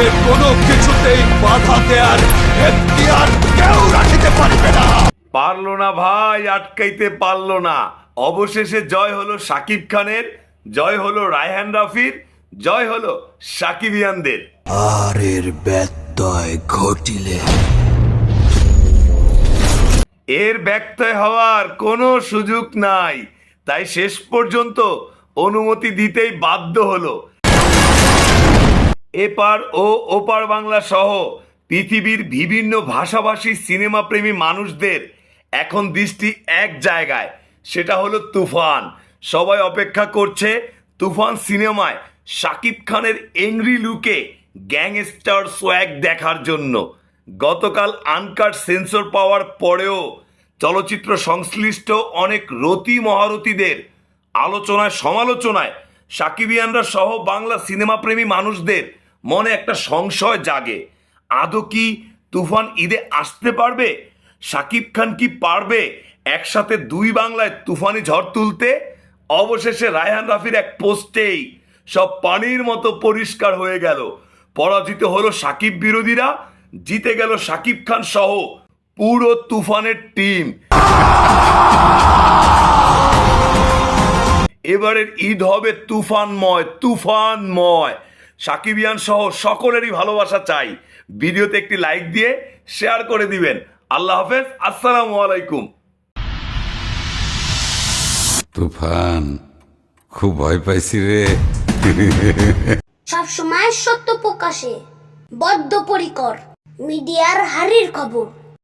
আমাকে কোনো কিছুতেই বাধা দেয়ার এখতিয়ার কেউ রাখিতে পারিবে না। পারল না ভাই আটকাইতে পারল না। অবশেষে জয় হলো সাকিব খানের জয় হলো রায়হান রাফির জয় হলো সাকিবিয়ানদের। আর এর ব্যত্যয় ঘটিলে। এর ব্যক্তয় হওয়ার কোনো সুযোগ নাই। তাই শেষ পর্যন্ত অনুমতি দিতেই বাধ্য হলো। এপার ও ওপার বাংলা সহ পৃথিবীর বিভিন্ন ভাষাভাষী সিনেমা প্রেমী মানুষদের এখন দৃষ্টি এক জায়গায়, সেটা হলো তুফান। সবাই অপেক্ষা করছে তুফান সিনেমায় শাকিব খানের এংরি লুকে গ্যাংস্টার সোয়াগ দেখার জন্য। গতকাল আনকাট সেন্সর পাওয়ার পরেও চলচ্চিত্র সংশ্লিষ্ট অনেক রতি মহারথীদের আলোচনায় সমালোচনায় সাকিবিয়ানরা সহ বাংলা সিনেমা প্রেমী মানুষদের মনে একটা সংশয় জাগে। আদৌ কি তুফান ঈদে আসতে পারবে? সাকিব খান কি পারবে একসাথে দুই বাংলায় তুফানি ঝড় তুলতে? অবশেষে রায়হান রাফির এক পোস্টেই সব পানির মতো পরিষ্কার হয়ে গেল। পরাজিত হলো সাকিব বিরোধীরা, জিতে গেল সাকিব খান সহ পুরো তুফানের টিম। এবারের ঈদ হবে তুফানময় তুফানময়। সাকিবিয়ান সহ সকলেরই ভালোবাসা চাই। ভিডিওতে একটি লাইক দিয়ে শেয়ার করে দিবেন। আল্লাহ হাফেজ আসসালামু আলাইকুম। তুফান খুব ভয় পাইছি রে। সবসময় সত্য প্রকাশে বদ্ধপরিকর। মিডিয়ার হারির খবর।